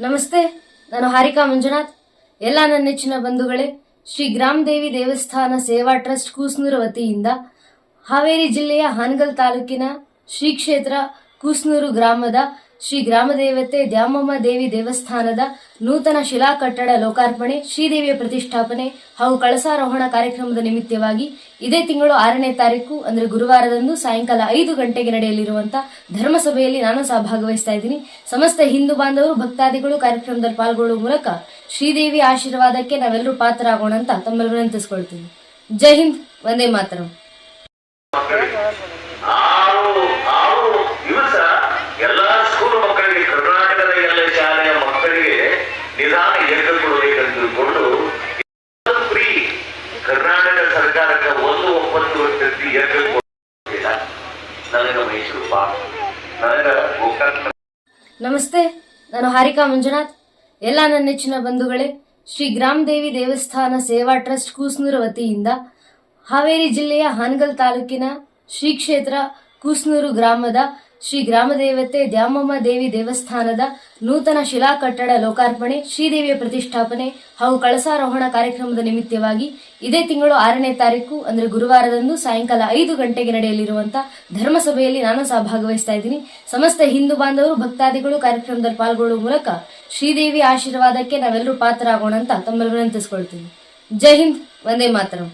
ನಮಸ್ತೆ, ನಾನು ಹಾರಿಕಾ ಮಂಜುನಾಥ್. ಎಲ್ಲ ನನ್ನ ನೆಚ್ಚಿನ ಬಂಧುಗಳೇ, ಶ್ರೀ ಗ್ರಾಮದೇವಿ ದೇವಸ್ಥಾನ ಸೇವಾ ಟ್ರಸ್ಟ್ ಕೂಸ್ನೂರು ವತಿಯಿಂದ ಹಾವೇರಿ ಜಿಲ್ಲೆಯ ಹಾನಗಲ್ ತಾಲೂಕಿನ ಶ್ರೀ ಕ್ಷೇತ್ರ ಕೂಸ್ನೂರು ಗ್ರಾಮದ ಶ್ರೀ ಗ್ರಾಮದೇವತೆ ದ್ಯಾಮಮ್ಮ ದೇವಿ ದೇವಸ್ಥಾನದ ನೂತನ ಶಿಲಾ ಕಟ್ಟಡ ಲೋಕಾರ್ಪಣೆ, ಶ್ರೀದೇವಿಯ ಪ್ರತಿಷ್ಠಾಪನೆ ಹಾಗೂ ಕಳಸಾರೋಹಣ ಕಾರ್ಯಕ್ರಮದ ನಿಮಿತ್ತವಾಗಿ ಇದೇ ತಿಂಗಳು ಆರನೇ ತಾರೀಕು, ಅಂದರೆ ಗುರುವಾರದಂದು ಸಾಯಂಕಾಲ ಐದು ಗಂಟೆಗೆ ನಡೆಯಲಿರುವಂತಹ ಧರ್ಮಸಭೆಯಲ್ಲಿ ನಾನು ಸಹ ಭಾಗವಹಿಸ್ತಾ ಇದ್ದೀನಿ. ಸಮಸ್ತ ಹಿಂದೂ ಬಾಂಧವರು, ಭಕ್ತಾದಿಗಳು ಕಾರ್ಯಕ್ರಮದಲ್ಲಿ ಪಾಲ್ಗೊಳ್ಳುವ ಮೂಲಕ ಶ್ರೀದೇವಿ ಆಶೀರ್ವಾದಕ್ಕೆ ನಾವೆಲ್ಲರೂ ಪಾತ್ರರಾಗೋಣ ಅಂತ ತಮ್ಮಲ್ಲಿ ನೆನಪಿಸ್ಕೊಳ್ತೀನಿ ಜೈ ಹಿಂದ್, ವಂದೇ ಮಾತರಂ. ಸರ್ಕಾರಕ್ಕೆ ಒಂದು ಕೊಡಿಲ್ಲ ನನಗ ಮೈಸೂರು ನಮಸ್ತೆ, ನಾನು ಹಾರಿಕಾ ಮಂಜುನಾಥ್. ಎಲ್ಲ ನನ್ನ ನೆಚ್ಚಿನ ಬಂಧುಗಳೇ, ಶ್ರೀ ಗ್ರಾಮದೇವಿ ದೇವಸ್ಥಾನ ಸೇವಾ ಟ್ರಸ್ಟ್ ಕೂಸ್ನೂರು ವತಿಯಿಂದ ಹಾವೇರಿ ಜಿಲ್ಲೆಯ ಹಾನಗಲ್ ತಾಲೂಕಿನ ಶ್ರೀ ಕ್ಷೇತ್ರ ಕೂಸ್ನೂರು ಗ್ರಾಮದ ಶ್ರೀ ಗ್ರಾಮದೇವತೆ ದ್ಯಾಮಮ್ಮ ದೇವಿ ದೇವಸ್ಥಾನದ ನೂತನ ಶಿಲಾ ಕಟ್ಟಡ ಲೋಕಾರ್ಪಣೆ, ಶ್ರೀದೇವಿಯ ಪ್ರತಿಷ್ಠಾಪನೆ ಹಾಗೂ ಕಳಸಾರೋಹಣ ಕಾರ್ಯಕ್ರಮದ ನಿಮಿತ್ತವಾಗಿ ಇದೇ ತಿಂಗಳು ಆರನೇ ತಾರೀಕು, ಅಂದರೆ ಗುರುವಾರದಂದು ಸಾಯಂಕಾಲ ಐದು ಗಂಟೆಗೆ ನಡೆಯಲಿರುವಂತಹ ಧರ್ಮಸಭೆಯಲ್ಲಿ ನಾನು ಸಹ ಭಾಗವಹಿಸ್ತಾ ಇದ್ದೀನಿ. ಸಮಸ್ತ ಹಿಂದೂ ಬಾಂಧವರು, ಭಕ್ತಾದಿಗಳು ಕಾರ್ಯಕ್ರಮದಲ್ಲಿ ಪಾಲ್ಗೊಳ್ಳುವ ಮೂಲಕ ಶ್ರೀದೇವಿ ಆಶೀರ್ವಾದಕ್ಕೆ ನಾವೆಲ್ಲರೂ ಪಾತ್ರರಾಗೋಣ ಅಂತ ತಮ್ಮಲ್ಲಿ ವಿನಂತಿಸ್ಕೊಳ್ತೀನಿ. ಜೈ ಹಿಂದ್, ವಂದೇ ಮಾತರಂ.